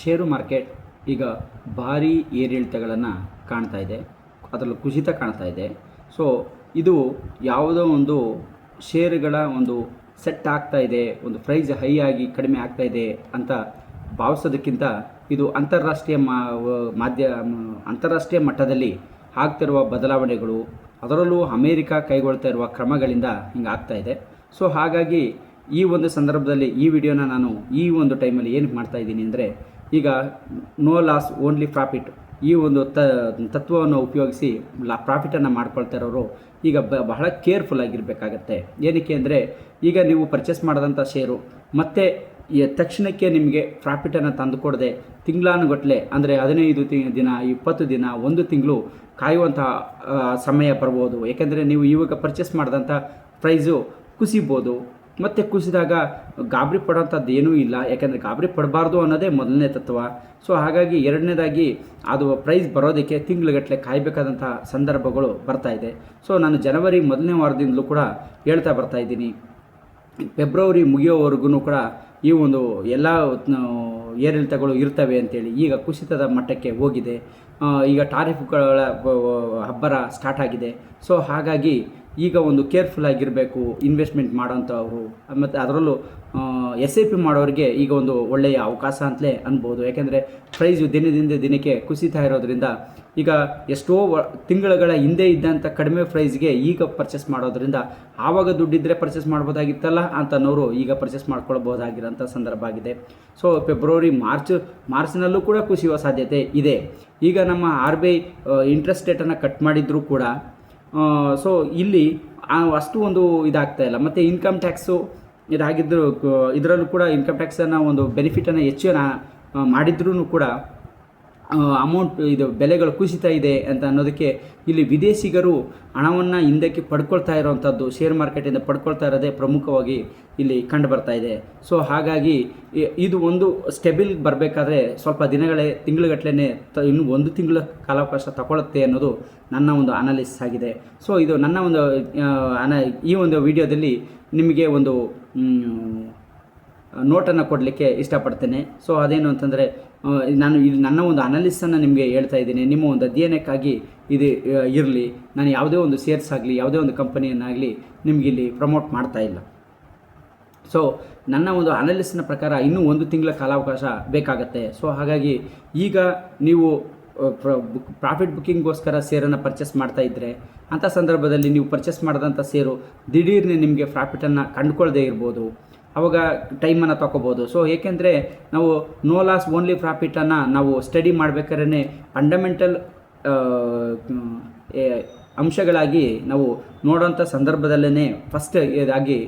ಷೇರು market ಈಗ ಭಾರೀ ಏರಿಳಿತಗಳನ್ನು ಕಾಣ್ತಾ ಇದೆ, ಅದರಲ್ಲೂ ಕುಸಿತ ಕಾಣ್ತಾ ಇದೆ. ಸೊ ಇದು ಯಾವುದೋ ಒಂದು ಷೇರುಗಳ ಒಂದು ಸೆಟ್ ಆಗ್ತಾ ಇದೆ, ಒಂದು ಪ್ರೈಸ್ ಹೈ ಆಗಿ ಕಡಿಮೆ ಆಗ್ತಾ ಇದೆ ಅಂತ ಭಾವಿಸೋದಕ್ಕಿಂತ ಇದು ಅಂತಾರಾಷ್ಟ್ರೀಯ ಮಾಧ್ಯ, ಅಂತಾರಾಷ್ಟ್ರೀಯ ಮಟ್ಟದಲ್ಲಿ ಆಗ್ತಿರುವ ಬದಲಾವಣೆಗಳು, ಅದರಲ್ಲೂ ಅಮೇರಿಕ ಕೈಗೊಳ್ತಾ ಇರುವ ಕ್ರಮಗಳಿಂದ ಹಿಂಗೆ ಆಗ್ತಾ ಇದೆ. ಸೊ ಹಾಗಾಗಿ ಈ ಒಂದು ಸಂದರ್ಭದಲ್ಲಿ ಈ ವಿಡಿಯೋನ ನಾನು ಈ ಒಂದು ಟೈಮಲ್ಲಿ ಏನು ಮಾಡ್ತಾ ಇದ್ದೀನಿ ಅಂದರೆ ಈಗ ನೋ ಲಾಸ್ ಓನ್ಲಿ ಪ್ರಾಫಿಟ್ ಈ ಒಂದು ತತ್ವವನ್ನು ಉಪಯೋಗಿಸಿ ಲಾ ಪ್ರಾಫಿಟನ್ನು ಮಾಡ್ಕೊಳ್ತಾ ಇರೋರು ಈಗ ಬ, ಬಹಳ ಕೇರ್ಫುಲ್ ಆಗಿರಬೇಕಾಗತ್ತೆ. ಏನಕ್ಕೆ ಅಂದರೆ ಈಗ ನೀವು ಪರ್ಚೇಸ್ ಮಾಡಿದಂಥ ಷೇರು ಮತ್ತು ತಕ್ಷಣಕ್ಕೆ ನಿಮಗೆ ಪ್ರಾಫಿಟನ್ನು ತಂದುಕೊಡದೆ ತಿಂಗಳಾನುಗಟ್ಟಲೆ ಅಂದರೆ ಹದಿನೈದು ತಿ, ದಿನ, ಇಪ್ಪತ್ತು ದಿನ, ಒಂದು ತಿಂಗಳು ಕಾಯುವಂಥ ಸಮಯ ಬರ್ಬೋದು. ಏಕೆಂದರೆ ನೀವು ಇವಾಗ ಪರ್ಚೇಸ್ ಮಾಡಿದಂಥ ಪ್ರೈಸು ಕುಸಿಬೋದು. ಮತ್ತು ಕುಸಿದಾಗ ಗಾಬರಿ ಪಡೋಂಥದ್ದು ಏನೂ ಇಲ್ಲ. ಯಾಕೆಂದರೆ ಗಾಬರಿ ಪಡಬಾರ್ದು ಅನ್ನೋದೇ ಮೊದಲನೇ ತತ್ವ. ಸೊ ಹಾಗಾಗಿ ಎರಡನೇದಾಗಿ ಅದು ಪ್ರೈಸ್ ಬರೋದಕ್ಕೆ ತಿಂಗಳುಗಟ್ಟಲೆ ಕಾಯಬೇಕಾದಂಥ ಸಂದರ್ಭಗಳು ಬರ್ತಾ ಇದೆ. ಸೊ ನಾನು ಜನವರಿ ಮೊದಲನೇ ವಾರದಿಂದಲೂ ಕೂಡ ಹೇಳ್ತಾ ಬರ್ತಾ ಇದ್ದೀನಿ. ಫೆಬ್ರವರಿ ಮುಗಿಯೋವರೆಗೂ ಕೂಡ ಈ ಒಂದು ಎಲ್ಲ ಏರಿಳಿತಗಳು ಇರ್ತವೆ ಅಂತೇಳಿ ಈಗ ಕುಸಿತದ ಮಟ್ಟಕ್ಕೆ ಹೋಗಿದೆ. ಈಗ ಟಾರಿಫ್ಗಳ ಹಬ್ಬರ ಸ್ಟಾರ್ಟ್ ಆಗಿದೆ. ಸೊ ಹಾಗಾಗಿ ಈಗ ಒಂದು ಕೇರ್ಫುಲ್ ಆಗಿರಬೇಕು ಇನ್ವೆಸ್ಟ್ಮೆಂಟ್ ಮಾಡೋಂಥವ್ರು ಮತ್ತು ಅದರಲ್ಲೂ ಎಸ್ ಐ ಪಿ ಮಾಡೋರಿಗೆ ಈಗ ಒಂದು ಒಳ್ಳೆಯ ಅವಕಾಶ ಅಂತಲೇ ಅನ್ಬೋದು. ಯಾಕೆಂದರೆ ಪ್ರೈಸು ದಿನದಿಂದ ದಿನಕ್ಕೆ ಕುಸಿತಾ ಇರೋದ್ರಿಂದ ಈಗ ಎಷ್ಟೋ ತಿಂಗಳುಗಳ ಹಿಂದೆ ಇದ್ದಂಥ ಕಡಿಮೆ ಪ್ರೈಸ್ಗೆ ಈಗ ಪರ್ಚೇಸ್ ಮಾಡೋದ್ರಿಂದ ಆವಾಗ ದುಡ್ಡಿದ್ದರೆ ಪರ್ಚೇಸ್ ಮಾಡ್ಬೋದಾಗಿತ್ತಲ್ಲ ಅಂತನೋರು ಈಗ ಪರ್ಚೇಸ್ ಮಾಡ್ಕೊಳ್ಬೋದಾಗಿರೋಂಥ ಸಂದರ್ಭ ಆಗಿದೆ. ಸೊ ಫೆಬ್ರವರಿ ಮಾರ್ಚ್ ಮಾರ್ಚ್ನಲ್ಲೂ ಕೂಡ ಕುಸಿಯುವ ಸಾಧ್ಯತೆ ಇದೆ. ಈಗ ನಮ್ಮ ಆರ್ ಬಿ ಐ ಇಂಟ್ರೆಸ್ಟ್ ರೇಟನ್ನು ಕಟ್ ಮಾಡಿದರೂ ಕೂಡ ಸೊ ಇಲ್ಲಿ ಅಷ್ಟು ಒಂದು ಇದಾಗ್ತಾ ಇಲ್ಲ. ಮತ್ತು ಇನ್ಕಮ್ ಟ್ಯಾಕ್ಸು ಇದಾಗಿದ್ದರೂ ಇದರಲ್ಲೂ ಕೂಡ ಇನ್ಕಮ್ ಟ್ಯಾಕ್ಸನ್ನು ಒಂದು ಬೆನಿಫಿಟನ್ನು ಹೆಚ್ಚು ಮಾಡಿದ್ರೂ ಕೂಡ ಅಮೌಂಟ್ ಇದು ಬೆಲೆಗಳು ಕುಸಿತಾ ಇದೆ ಅಂತ ಅನ್ನೋದಕ್ಕೆ ಇಲ್ಲಿ ವಿದೇಶಿಗರು ಹಣವನ್ನು ಹಿಂದಕ್ಕೆ ಪಡ್ಕೊಳ್ತಾ ಇರೋವಂಥದ್ದು ಶೇರ್ ಮಾರ್ಕೆಟಿಂದ ಪಡ್ಕೊಳ್ತಾ ಇರೋದೇ ಪ್ರಮುಖವಾಗಿ ಇಲ್ಲಿ ಕಂಡು ಬರ್ತಾ ಇದೆ. ಸೊ ಹಾಗಾಗಿ ಇದು ಒಂದು ಸ್ಟೆಬಿಲ್ ಬರಬೇಕಾದ್ರೆ ಸ್ವಲ್ಪ ದಿನಗಳೇ ತಿಂಗಳುಗಟ್ಟಲೆ ತ, ಇನ್ನು ಒಂದು ತಿಂಗಳ ಕಾಲಾವಕಾಶ ತಗೊಳುತ್ತೆ ಅನ್ನೋದು ನನ್ನ ಒಂದು ಅನಾಲಿಸಿಸ್ ಆಗಿದೆ. ಸೊ ಇದು ನನ್ನ ಒಂದು ಅನ, ಈ ಒಂದು ವಿಡಿಯೋದಲ್ಲಿ ನಿಮಗೆ ಒಂದು ನೋಟನ್ನು ಕೊಡಲಿಕ್ಕೆ ಇಷ್ಟಪಡ್ತೇನೆ. ಸೊ ಅದೇನು ಅಂತಂದರೆ ನಾನು ಇದು ನನ್ನ ಒಂದು ಅನಾಲಿಸನ್ನು ನಿಮಗೆ ಹೇಳ್ತಾ ಇದ್ದೀನಿ. ನಿಮ್ಮ ಒಂದು ಅಧ್ಯಯನಕ್ಕಾಗಿ ಇದು ಇರಲಿ. ನಾನು ಯಾವುದೇ ಒಂದು ಶೇರ್ಸ್ ಆಗಲಿ, ಯಾವುದೇ ಒಂದು ಕಂಪನಿಯನ್ನಾಗಲಿ ನಿಮಗೆ ಇಲ್ಲಿ ಪ್ರಮೋಟ್ ಮಾಡ್ತಾ ಇಲ್ಲ. ಸೊ ನನ್ನ ಒಂದು ಅನಾಲಿಸಿನ ಪ್ರಕಾರ ಇನ್ನೂ ಒಂದು ತಿಂಗಳ ಕಾಲಾವಕಾಶ ಬೇಕಾಗತ್ತೆ. ಸೊ ಹಾಗಾಗಿ ಈಗ ನೀವು ಪ್ರಾಫಿಟ್ ಬುಕ್ಕಿಂಗ್ಗೋಸ್ಕರ ಸೇರನ್ನು ಪರ್ಚೇಸ್ ಮಾಡ್ತಾ ಇದ್ದರೆ ಅಂಥ ಸಂದರ್ಭದಲ್ಲಿ ನೀವು ಪರ್ಚೇಸ್ ಮಾಡಿದಂಥ ಸೇರು ದಿಢೀರ್ನೆ ನಿಮಗೆ ಪ್ರಾಫಿಟನ್ನು ಕಂಡುಕೊಳ್ಳದೇ ಇರ್ಬೋದು. ಅವಾಗ ಟೈಮನ್ನು ತಗೋಬೋದು. ಸೊ ಏಕೆಂದರೆ ನಾವು ನೋ ಲಾಸ್ ಓನ್ಲಿ ಪ್ರಾಫಿಟನ್ನು ನಾವು ಸ್ಟಡಿ ಮಾಡಬೇಕಾದ್ರೆ ಫಂಡಮೆಂಟಲ್ ಅಂಶಗಳಾಗಿ ನಾವು ನೋಡೋಂಥ ಸಂದರ್ಭದಲ್ಲೇ ಫಸ್ಟ್ ಇದಾಗಿ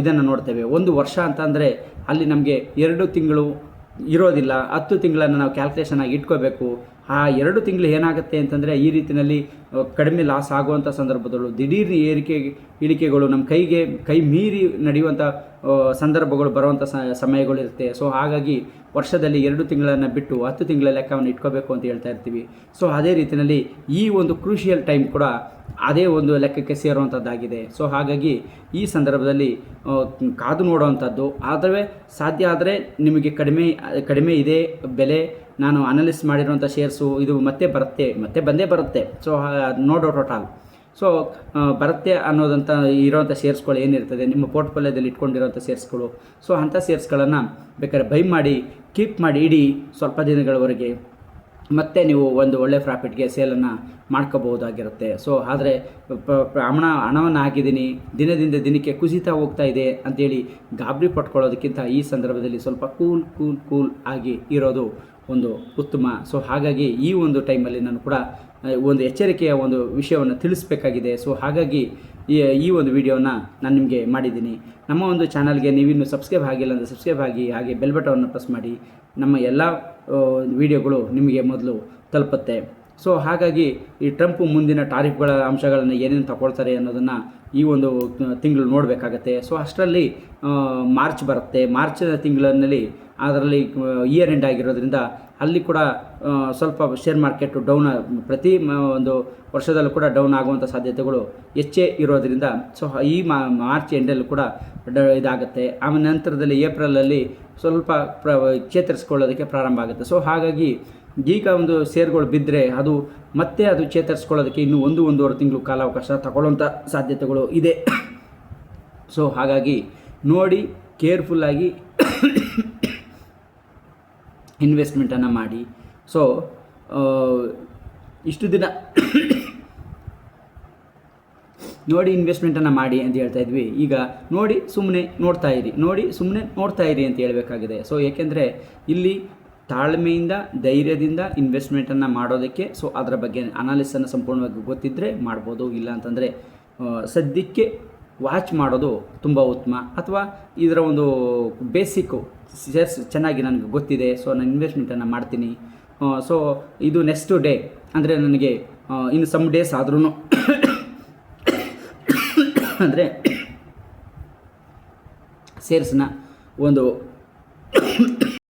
ಇದನ್ನು ನೋಡ್ತೇವೆ. ಒಂದು ವರ್ಷ ಅಂತಂದರೆ ಅಲ್ಲಿ ನಮಗೆ ಎರಡು ತಿಂಗಳು ಇರೋದಿಲ್ಲ. ಹತ್ತು ತಿಂಗಳನ್ನು ನಾವು ಕ್ಯಾಲ್ಕುಲೇಷನ್ ಆಗಿ ಇಟ್ಕೋಬೇಕು. ಆ ಎರಡು ತಿಂಗಳು ಏನಾಗುತ್ತೆ ಅಂತಂದರೆ ಈ ರೀತಿಯಲ್ಲಿ ಕಡಿಮೆ ಲಾಸ್ ಆಗುವಂಥ ಸಂದರ್ಭದಲ್ಲೂ ದಿಢೀರ್ ಏರಿಕೆ, ಇಳಿಕೆಗಳು ನಮ್ಮ ಕೈಗೆ, ಕೈ ಮೀರಿ ನಡೆಯುವಂಥ ಸಂದರ್ಭಗಳು ಬರುವಂಥ ಸಮಯಗಳು ಇರುತ್ತೆ. ಸೊ ಹಾಗಾಗಿ ವರ್ಷದಲ್ಲಿ ಎರಡು ತಿಂಗಳನ್ನು ಬಿಟ್ಟು ಹತ್ತು ತಿಂಗಳ ಲೆಕ್ಕವನ್ನು ಇಟ್ಕೋಬೇಕು ಅಂತ ಹೇಳ್ತಾ ಇರ್ತೀವಿ. ಸೊ ಅದೇ ರೀತಿಯಲ್ಲಿ ಈ ಒಂದು ಕ್ರೂಷಿಯಲ್ ಟೈಮ್ ಕೂಡ ಅದೇ ಒಂದು ಲೆಕ್ಕಕ್ಕೆ ಸೇರುವಂಥದ್ದಾಗಿದೆ ಸೊ ಹಾಗಾಗಿ ಈ ಸಂದರ್ಭದಲ್ಲಿ ಕಾದು ನೋಡುವಂಥದ್ದು ಆದರೆ, ಸಾಧ್ಯ ಆದರೆ ನಿಮಗೆ ಕಡಿಮೆ ಕಡಿಮೆ ಇದೆ, ಬೆಲೆ ನಾನು ಅನಲಿಸ್ ಮಾಡಿರುವಂಥ ಶೇರ್ಸು ಇದು ಮತ್ತೆ ಬರುತ್ತೆ, ಮತ್ತೆ ಬಂದೇ ಬರುತ್ತೆ. So no doubt at all so ಬರುತ್ತೆ ಅನ್ನೋದಂಥ ಇರೋವಂಥ ಶೇರ್ಸ್ಗಳು ಏನಿರ್ತದೆ? ನಿಮ್ಮ ಪೋರ್ಟ್ಫೋಲಿಯೋದಲ್ಲಿ ಇಟ್ಕೊಂಡಿರೋಂಥ ಶೇರ್ಸ್ಗಳು ಸೊ ಅಂಥ ಶೇರ್ಸ್ಗಳನ್ನು ಬೇಕಾದ್ರೆ ಬೈ ಮಾಡಿ ಕೀಪ್ ಮಾಡಿ ಇಡಿ ಸ್ವಲ್ಪ ದಿನಗಳವರೆಗೆ. ಮತ್ತೆ ನೀವು ಒಂದು ಒಳ್ಳೆ ಪ್ರಾಫಿಟ್ಗೆ ಸೇಲನ್ನು ಮಾಡ್ಕೋಬಹುದಾಗಿರುತ್ತೆ. ಸೊ ಆದರೆ ಹಣ, ಹಣವನ್ನು ಹಾಕಿದ್ದೀನಿ, ದಿನದಿಂದ ದಿನಕ್ಕೆ ಕುಸಿತ ಹೋಗ್ತಾ ಇದೆ ಅಂತೇಳಿ ಗಾಬರಿ ಪಟ್ಕೊಳ್ಳೋದಕ್ಕಿಂತ ಈ ಸಂದರ್ಭದಲ್ಲಿ ಸ್ವಲ್ಪ ಕೂಲ್ ಕೂಲ್ ಕೂಲ್ ಆಗಿ ಇರೋದು ಒಂದು ಉತ್ತಮ. ಸೊ ಹಾಗಾಗಿ ಈ ಒಂದು ಟೈಮಲ್ಲಿ ನಾನು ಕೂಡ ಒಂದು ಎಚ್ಚರಿಕೆಯ ಒಂದು ವಿಷಯವನ್ನು ತಿಳಿಸ್ಬೇಕಾಗಿದೆ. ಸೊ ಹಾಗಾಗಿ ಈ ಒಂದು ವಿಡಿಯೋನ ನಾನು ನಿಮಗೆ ಮಾಡಿದ್ದೀನಿ. ನಮ್ಮ ಒಂದು ಚಾನಲ್ಗೆ ನೀವಿನ್ನೂ ಸಬ್ಸ್ಕ್ರೈಬ್ ಆಗಿಲ್ಲ ಅಂದರೆ ಸಬ್ಸ್ಕ್ರೈಬ್ ಆಗಿ, ಹಾಗೆ ಬೆಲ್ ಬಟವನ್ನು ಪ್ರೆಸ್ ಮಾಡಿ. ನಮ್ಮ ಎಲ್ಲ ವಿಡಿಯೋಗಳು ನಿಮಗೆ ಮೊದಲು ತಲುಪುತ್ತೆ. ಸೊ ಹಾಗಾಗಿ ಈ ಟ್ರಂಪ್ ಮುಂದಿನ ಟಾರಿಫ್ಗಳ ಅಂಶಗಳನ್ನು ಏನೇನು ತಗೊಳ್ತಾರೆ ಅನ್ನೋದನ್ನು ಈ ಒಂದು ತಿಂಗಳು ನೋಡಬೇಕಾಗತ್ತೆ. ಸೊ ಅಷ್ಟರಲ್ಲಿ ಮಾರ್ಚ್ ಬರುತ್ತೆ. ಮಾರ್ಚ್ ತಿಂಗಳಲ್ಲಿ ಅದರಲ್ಲಿ ಇಯರ್ ಎಂಡ್ ಆಗಿರೋದ್ರಿಂದ ಅಲ್ಲಿ ಕೂಡ ಸ್ವಲ್ಪ ಶೇರ್ ಮಾರ್ಕೆಟ್ ಡೌನ್ ಪ್ರತಿ ಒಂದು ವರ್ಷದಲ್ಲೂ ಕೂಡ ಡೌನ್ ಆಗುವಂಥ ಸಾಧ್ಯತೆಗಳು ಹೆಚ್ಚೇ ಇರೋದರಿಂದ ಸೊ ಈ ಮಾರ್ಚ್ ಎಂಡಲ್ಲೂ ಕೂಡ ಇದಾಗುತ್ತೆ. ಆಮೇಲೆ ನಂತರದಲ್ಲಿ ಏಪ್ರಿಲಲ್ಲಿ ಸ್ವಲ್ಪ ಪ್ರ ಚೇತರಿಸ್ಕೊಳ್ಳೋದಕ್ಕೆ ಪ್ರಾರಂಭ ಆಗುತ್ತೆ. ಸೊ ಹಾಗಾಗಿ ಈಗ ಒಂದು ಸೇರ್ಗಳು ಬಿದ್ದರೆ ಅದು ಮತ್ತೆ ಅದು ಚೇತರಿಸ್ಕೊಳ್ಳೋದಕ್ಕೆ ಇನ್ನೂ ಒಂದು, ಒಂದೂವರೆ ತಿಂಗಳು ಕಾಲಾವಕಾಶ ತಗೊಳ್ಳೋಂಥ ಸಾಧ್ಯತೆಗಳು ಇದೆ. ಸೊ ಹಾಗಾಗಿ ನೋಡಿ ಕೇರ್ಫುಲ್ಲಾಗಿ ಇನ್ವೆಸ್ಟ್ಮೆಂಟನ್ನು ಮಾಡಿ. ಸೊ ಇಷ್ಟು ದಿನ ನೋಡಿ ಇನ್ವೆಸ್ಟ್ಮೆಂಟನ್ನು ಮಾಡಿ ಅಂತ ಹೇಳ್ತಾ ಇದ್ವಿ. ಈಗ ನೋಡಿ ಸುಮ್ಮನೆ ನೋಡ್ತಾ ಇರಿ. ನೋಡಿ ಸುಮ್ಮನೆ ನೋಡ್ತಾ ಇರಿ ಅಂತ ಹೇಳಬೇಕಾಗಿದೆ. ಸೊ ಏಕೆಂದರೆ ಇಲ್ಲಿ ತಾಳ್ಮೆಯಿಂದ, ಧೈರ್ಯದಿಂದ ಇನ್ವೆಸ್ಟ್ಮೆಂಟನ್ನು ಮಾಡೋದಕ್ಕೆ ಸೊ ಅದರ ಬಗ್ಗೆ ಅನಾಲಿಸನ್ನು ಸಂಪೂರ್ಣವಾಗಿ ಗೊತ್ತಿದ್ದರೆ ಮಾಡ್ಬೋದು. ಇಲ್ಲ ಅಂತಂದರೆ ಸದ್ಯಕ್ಕೆ ವಾಚ್ ಮಾಡೋದು ತುಂಬ ಉತ್ತಮ. ಅಥವಾ ಇದರ ಒಂದು ಬೇಸಿಕ್ಕು ಶೇರ್ಸ್ ಚೆನ್ನಾಗಿ ನನಗೆ ಗೊತ್ತಿದೆ ಸೊ ನಾನು ಇನ್ವೆಸ್ಟ್ಮೆಂಟನ್ನು ಮಾಡ್ತೀನಿ. ಸೊ ಇದು ನೆಕ್ಸ್ಟ್ ಡೇ ಅಂದರೆ ನನಗೆ ಇನ್ನು ಸಮ್ ಡೇಸ್ ಆದ್ರೂ ಅಂದರೆ ಸೇರ್ಸ್ನ ಒಂದು